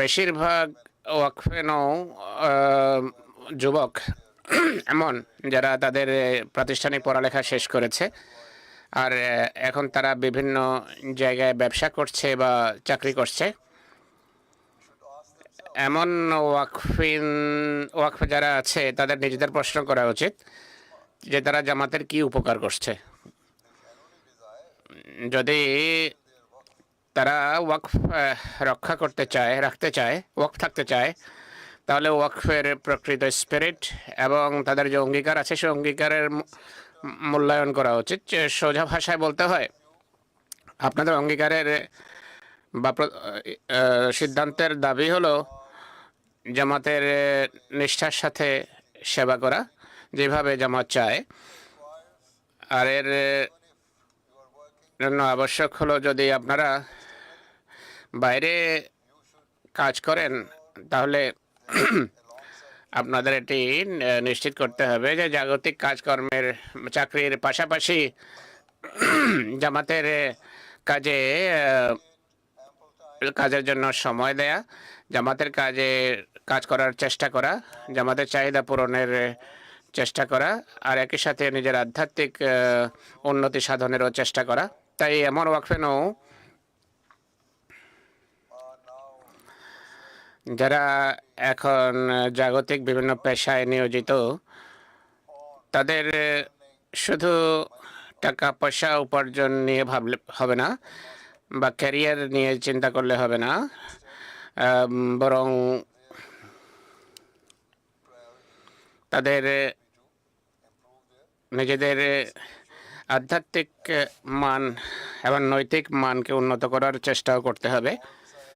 বেশিরভাগ ওয়াকফেনও যুবক, এমন যারা তাদের প্রাতিষ্ঠানিক পড়ালেখা শেষ করেছে। আর এখন তারা বিভিন্ন জায়গায় ব্যবসা করছে বা চাকরি করছে। এমন ওয়াকফিন, ওয়াকফ যারা আছে, তাদের নিজেদের প্রশ্ন করা উচিত যে তারা জামাতের কি উপকার করছে। যদি তারা ওয়াকফ রক্ষা করতে চায়, রাখতে চায়, ওয়াকফ থাকতে চায়। তাহলে ওয়াকফের প্রকৃত স্পিরিট এবং তাদের যে অঙ্গীকার আছে, সে অঙ্গীকারের মূল্যায়ন করা উচিত। সোজা ভাষায় বলতে হয়, আপনাদের অঙ্গীকারের বা সিদ্ধান্তের দাবি হলো জামাতের নিষ্ঠার সাথে সেবা করা, যেভাবে জামাত চায়। আর এর জন্য আবশ্যক হলো যদি আপনারা বাইরে কাজ করেন, তাহলে আপনাদের এটি নিশ্চিত করতে হবে যে জাগতিক কাজকর্মের চাকরির পাশাপাশি জামাতের কাজে কাজের জন্য সময় দেয়া, জামাতের কাজে কাজ করার চেষ্টা করা, জামাতের চাহিদা পূরণের চেষ্টা করা, আর একই সাথে নিজের আধ্যাত্মিক উন্নতি সাধনেরও চেষ্টা করা। তাই এমন ওয়াকফেনও যারা এখন জাগতিক বিভিন্ন পেশায় নিয়োজিত, তাদের শুধু টাকা পয়সা উপার্জন নিয়ে ভাবলে হবে না, বা ক্যারিয়ার নিয়ে চিন্তা করলে হবে না বরং তাদের নিজেদের আধ্যাত্মিক মান এবং নৈতিক মানকে উন্নত করার চেষ্টাও করতে হবে।